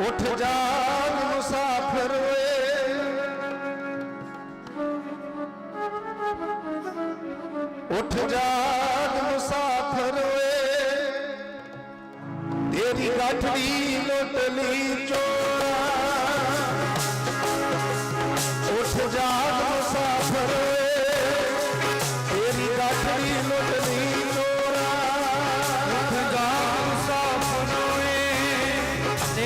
उठ जान मुसाफिर वे। उठ जान मुसाफिर वे। तेरी गठड़ी लुटली चोरा। उठ जान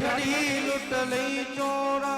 લૂંટ લઈ ચોરા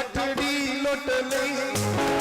लटड़ी लुटली